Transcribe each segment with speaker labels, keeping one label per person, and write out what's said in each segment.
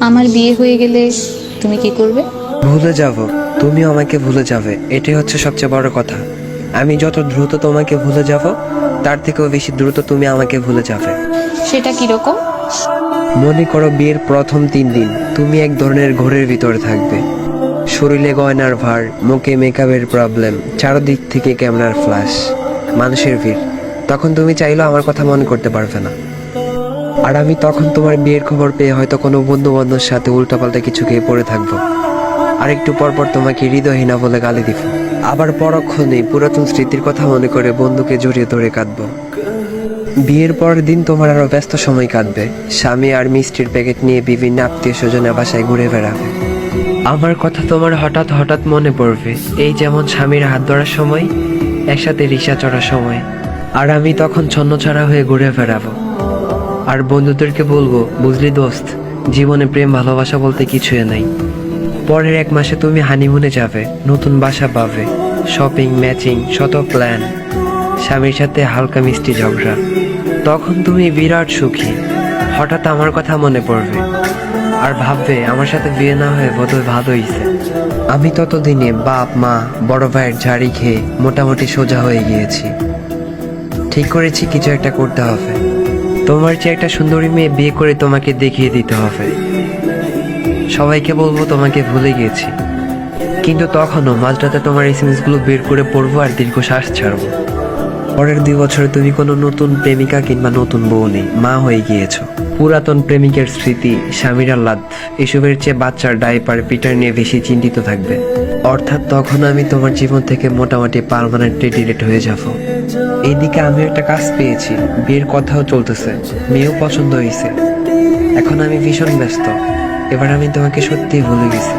Speaker 1: আমার বিয়ে হয়ে গেলে তুমি কি করবে?
Speaker 2: ভুলে যাব। তুমিও আমাকে ভুলে যাবে। এটাই হচ্ছে সবচেয়ে বড় কথা। আমি যত দ্রুত তোমাকে ভুলে যাব তার থেকেও বেশি দ্রুত তুমি আমাকে ভুলে যাবে।
Speaker 1: সেটা কীরকম
Speaker 2: মনে করো বিয়ের প্রথম তিন দিন তুমি এক ধরনের ঘোরের ভিতরে থাকবে। শরীরে গয়নার ভার মুখে মেকআপের প্রবলেম চারদিক থেকে ক্যামেরার ফ্ল্যাশ মানুষের ভিড়। তখন তুমি চাইলেও আমার কথা মনে করতে পারবে না। আর আমি তখন তোমার বিয়ের খবর পেয়ে হয়তো কোনো বন্ধু বান্ধবের সাথে উল্টাপাল্টা কিছু খেয়ে পড়ে থাকব। আর একটু পর পর তোমাকে হৃদয়হীনা বলে গালি দিব। আবার পরক্ষণে পুরাতন স্মৃতির কথা মনে করে বন্ধুকে জড়িয়ে ধরে কাঁদবো। বিয়ের পরের দিন তোমার আরও ব্যস্ত সময় কাটবে। স্বামী আর মিষ্টির প্যাকেট নিয়ে বিভিন্ন আত্মীয় স্বজনের বাসায় ঘুরে বেড়াবে। আমার কথা তোমার হঠাৎ হঠাৎ মনে পড়বে। এই যেমন স্বামীর হাত ধরার সময়, একসাথে রিক্সা চড়ার সময়। আর আমি তখন ছন্নছাড়া হয়ে ঘুরে বেড়াবো। আর বন্ধুদেরকে বলব, বুঝলি দোস্ত, জীবনে প্রেম, ভালোবাসা বলতে কিছুই নাই। পরের এক মাসে তুমি হানিমুনে যাবে, নতুন বাসা পাবে শপিং ম্যাচিং শত প্ল্যান স্বামীর সাথে হালকা মিষ্টি ঝগড়া। তখন তুমি বিরাট সুখী, হঠাৎ আমার কথা মনে পড়বে, আর ভাববে আমার সাথে বিয়ে না হয়ে বোধহয় ভালো হয়েছে। আমি ততদিনে বাপ, মা, বড় ভাইয়ের ঝাড়ি খেয়ে মোটামুটি সোজা হয়ে গিয়েছি। ঠিক করেছি, কিছু একটা করতে হবে। তোমার চেয়ে একটা সুন্দরী মেয়ে বিয়ে করে তোমাকে দেখিয়ে দিতে হবে। সবাইকে বলব তোমাকে ভুলে গেছি। কিন্তু তখনও মাঝরাতে তোমার এই গুলো বের করে পড়ব আর দীর্ঘশ্বাস ছাড়বো। পরের দুই বছরে তুমি কোনো নতুন প্রেমিকা কিংবা নতুন বউ নেই, মা হয়ে গিয়েছো। পুরাতন প্রেমিকের স্মৃতি, স্বামীর আহ্লাদ, এসবের চেয়ে বাচ্চার ডাইপার পিটার নিয়ে বেশি চিন্তিত থাকবে। অর্থাৎ তখন আমি তোমার জীবন থেকে মোটামুটি পারমানেন্টলি ডিলেট হয়ে যাব। এইদিকে আমি একটা কাজ পেয়েছি, বিয়ের কথাও চলতেছে, মেয়েও পছন্দ হয়েছে এখন আমি ভীষণ ব্যস্ত, এবার আমি তোমাকে সত্যিই ভুলে গেছি।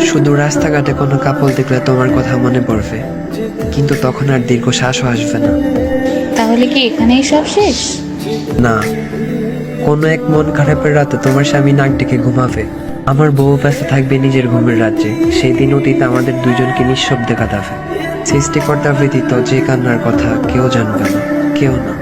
Speaker 2: শুধু রাস্তাঘাটে কোনো কাপল দেখলে তোমার কথা মনে পড়বে। কিন্তু তখন আর দীর্ঘ শ্বাসও আসবে না।
Speaker 1: তাহলে কি এখানেই সব শেষ?
Speaker 2: না। কোনো এক মন খারাপের রাতে তোমার স্বামী নাক ডেকে ঘুমাবে। আমার বউ ব্যস্ত থাকবে নিজের ঘুমের রাজ্যে সেই দিন অতীত আমাদের দুজনকে নিঃশব্দে কাটাবে। সৃষ্টিকর্তা ব্যতীত যে কান্নার কথা কেউ জানবে না। কেউ না।